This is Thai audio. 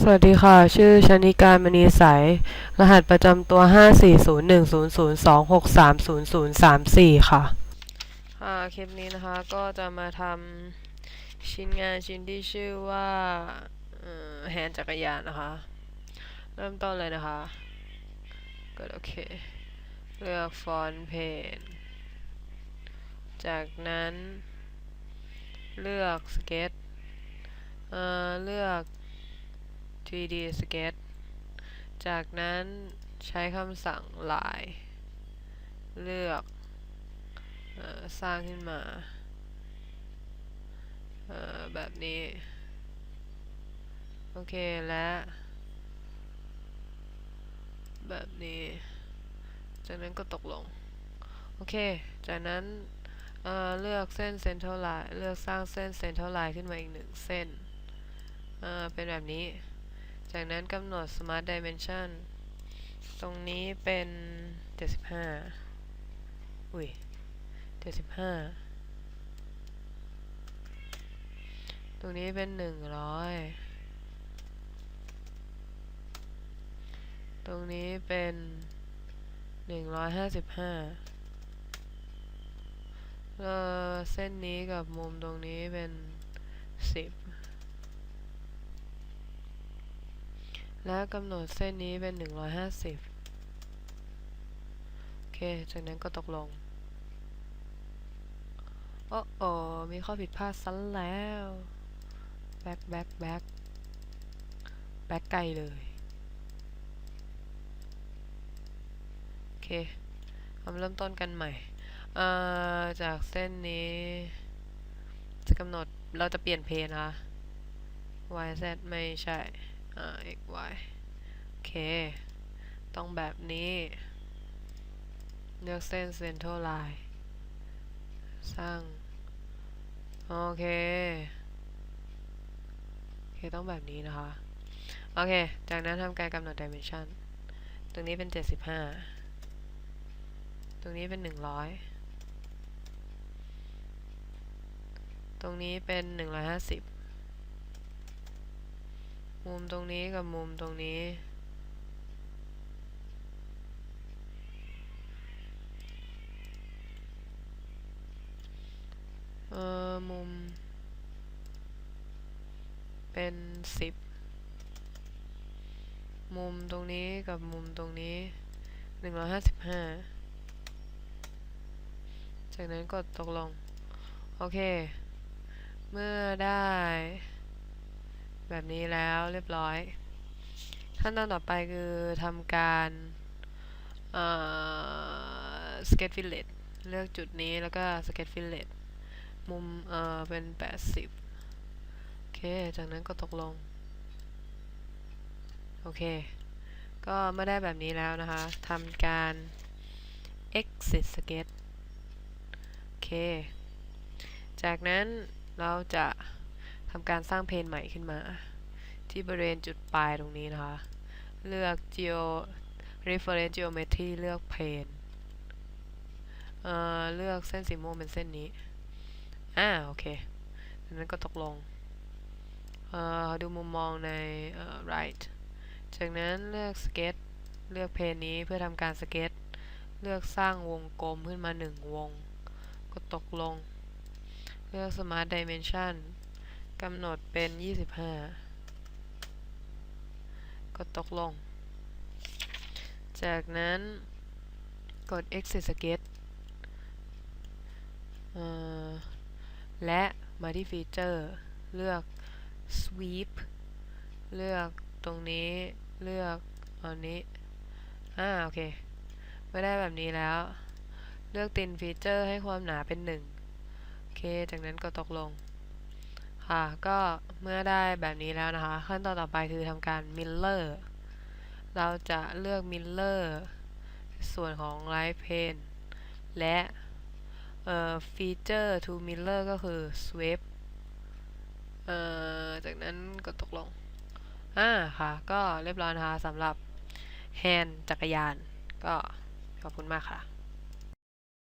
สวัสดีค่ะ ชื่อชนิการมณีใสยรหัสประจำตัว 5401002630034 ค่ะ ค่ะ คลิปนี้นะคะ ก็จะมาทำชิ้นงานชิ้นที่ชื่อว่าแฮนจักรยานนะคะ เริ่มต้นเลยนะคะกดโอเค เลือกฟอนต์เพจจากนั้น เลือกสเก็ตเลือก 3D Sketch จากนั้นใช้คำสั่งลายเลือกอสร้างขึ้นมา แบบนี้ โอเค และ แบบนี้ จากนั้นก็ตกลง โอเค จากนั้นเเลือกเส้น Center Line เลือกสร้างเส้น Center Line ขึ้นมาอีกหนึ่งเส้นเเป็นแบบนี้ จากนั้นกำหนด Smart Dimension ตรงนี้เป็น 75 อุ้ย 75 ตรงนี้เป็น 100 ตรงนี้เป็น 155เอ่อเส้นนี้กับมุมตรงนี้เป็น 10 และกำหนดเส้นนี้เป็น 150 โอเค จากนั้นก็ตกลง โอ้โอมีข้อผิดพลาดซ้ำแล้ว แบ็คแบ็คแบ็คแบ็คไกลเลย โอเคมาเริ่มต้นกันใหม่ เอ่อ จากเส้นนี้ จะกำหนดเราจะเปลี่ยนเพนนะคะ y z ไม่ใช่ อ่า x y โอเค ต้องแบบนี้ เลือกเส้น center line สร้าง โอเค โอเค ต้องแบบนี้นะคะ โอเค จากนั้นทำการกำหนด dimension ตรงนี้เป็น 75 ตรงนี้เป็น 100 ตรงนี้เป็น 150 มุมตรงนี้กับมุมตรงนี้ เอ่อมุม เป็นสิบมุมตรงนี้กับมุมตรงนี้หนึ่งร้อยห้าสิบห้าจากนั้นกดตกลง โอเค เมื่อได้ แบบนี้แล้วเรียบร้อย ขั้นตอนต่อไปคือทำการสเอ่อ sketch fillet เลือกจุดนี้แล้วก็ sketch fillet มุมเออเป็น 80 โอเค จากนั้นก็ตกลง โอเค ก็เมื่อได้แบบนี้แล้วนะคะทำการ exit sketch โอเค จากนั้นเราจะ ทำการสร้างเพนใหม่ขึ้นมา ที่บริเวณจุดปลายตรงนี้นะคะ เลือก geo reference geometry เลือกเพนเอ่อเลือกเส้นสีม่วงเป็นเส้นนี้ อ่า โอเคดังนั้นก็ตกลง เอ่อ ดูมุมมองใน เอ่อ right จากนั้นเลือก sketch เลือกเพนนี้เพื่อทำการ sketch เลือกสร้างวงกลมขึ้นมาหนึ่งวง ก็ตกลง เลือก smart dimension กำหนดเป็น25ก็ตกลง จากนั้นกด exit sketch และมาที่ฟีเจอร์ เลือก sweep เลือกตรงนี้เลือกอันนี้ อ่า โอเค ไม่ได้แบบนี้แล้ว เลือกตินฟีเจอร์ให้ความหนาเป็น1โอเค จากนั้นก็ตกลง ค่ะ ก็เมื่อได้แบบนี้แล้วนะคะ ขั้นตอนต่อไปคือทำการ mirror เราจะเลือก mirror ส่วนของ right pane และเอ่อ feature to mirror ก็คือ sweep เอ่อจากนั้นก็ตกลงอ่าค่ะ ก็เรียบร้อยนะคะสำหรับ hand จักรยาน ก็ขอบคุณมากค่ะ